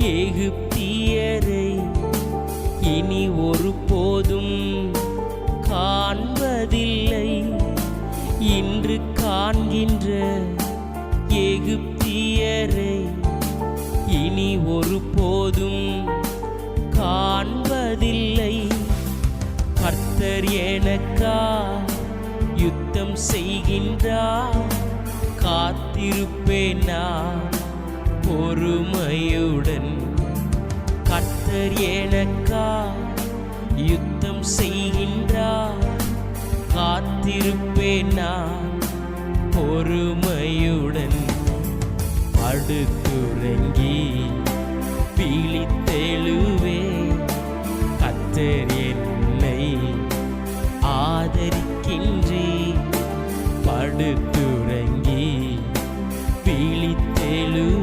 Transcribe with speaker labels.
Speaker 1: எகிப்தியரை இனி ஒரு போதும் காண்பதில்லை. இன்று காண்கின்ற எகிப்தியரை இனி ஒரு போதும் காண்பதில்லை. கர்த்தர் எனக்கா யுத்தம் செய்கின்றார் காத்திருப்பேனா? பொறுமையுடன் கர்த்தர் எனக்கா யுத்தம் செய்கின்றார். காத்திருப்பேன் நான் பொறுமையுடன். படுத்துறங்கி பீழித்தெழுவே கத்தர் என்னை ஆதரிக்கின்றே படுத்துறங்கி விழித்தெழுவே